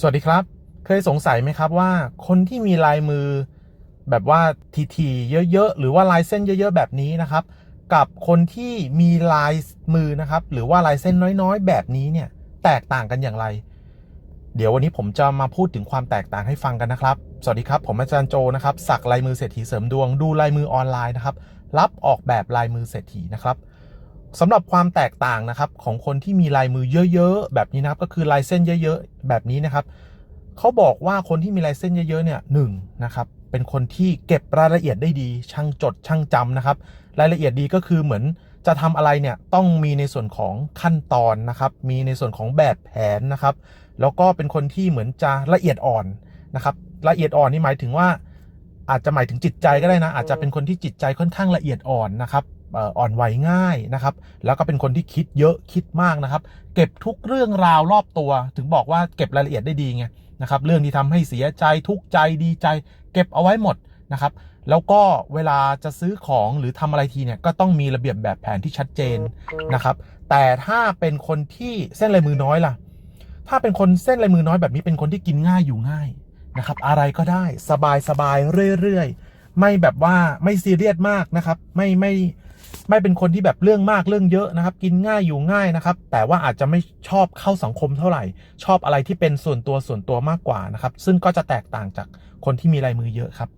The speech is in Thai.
สวัสดีครับ เคยสงสัยไหมครับว่าคนที่มีลายมือแบบว่าทีๆเยอะๆ หรือว่าลายเส้นเยอะ ๆ แบบนี้นะครับ กับคนที่มีลายมือนะครับ หรือว่าลายเส้นน้อยๆ แบบนี้เนี่ยแตกต่างกันอย่างไร เดี๋ยววันนี้ผมจะมาพูดถึงความแตกต่างให้ฟังกันนะครับ สวัสดีครับ ผมอาจารย์โจนะครับ สักลายมือเศรษฐีเสริมดวง ดูลายมือออนไลน์นะครับ รับออกแบบลายมือเศรษฐีนะครับ สำหรับความแตกต่างนะครับของคนที่มีลายมือเยอะๆ แบบนี้นะครับก็คือลายเส้นเยอะๆ แบบนี้นะครับเขาบอกว่าคนที่มีลายเส้นเยอะๆเนี่ยหนึ่งนะครับเป็นคนที่เก็บรายละเอียดได้ดี ช่างจดช่างจำนะครับ รายละเอียดดีก็คือเหมือนจะทำอะไรเนี่ยต้องมีในส่วนของขั้นตอนนะครับ มีในส่วนของแบบแผนนะครับ แล้วก็เป็นคนที่เหมือนจะละเอียดอ่อนนะครับ ละเอียดอ่อนนี่หมายถึงว่า อาจจะหมายถึงจิตใจก็ได้นะ อาจจะเป็นคนที่จิตใจค่อนข้างละเอียดอ่อนนะครับ อ่อนไหวง่ายนะครับ แล้วก็เป็นคนที่คิดเยอะคิดมากนะครับ เก็บทุกเรื่องราวรอบตัว ถึงบอกว่าเก็บรายละเอียดได้ดีไงนะครับ เรื่องที่ทำให้เสียใจทุกใจดีใจ เก็บเอาไว้หมดนะครับ แล้วก็เวลาจะซื้อของหรือทำอะไรทีเนี่ยก็ต้องมีระเบียบแบบแผนที่ชัดเจนนะครับ แต่ถ้าเป็นคนที่เส้นลายมือน้อยล่ะ ถ้าเป็นคนเส้นลายมือน้อยแบบนี้เป็นคนที่กินง่ายอยู่ง่ายนะครับ อะไรก็ได้สบายสบายเรื่อยๆไม่แบบว่าไม่ซีเรียสมากนะครับ ไม่ไม่ ไม่เป็นคนที่แบบเรื่องมากเรื่องเยอะนะครับ กินง่ายอยู่ง่ายนะครับ แต่ว่าอาจจะไม่ชอบเข้าสังคมเท่าไหร่ ชอบอะไรที่เป็นส่วนตัวส่วนตัวมากกว่านะครับ ซึ่งก็จะแตกต่างจากคนที่มีลายมือเยอะครับ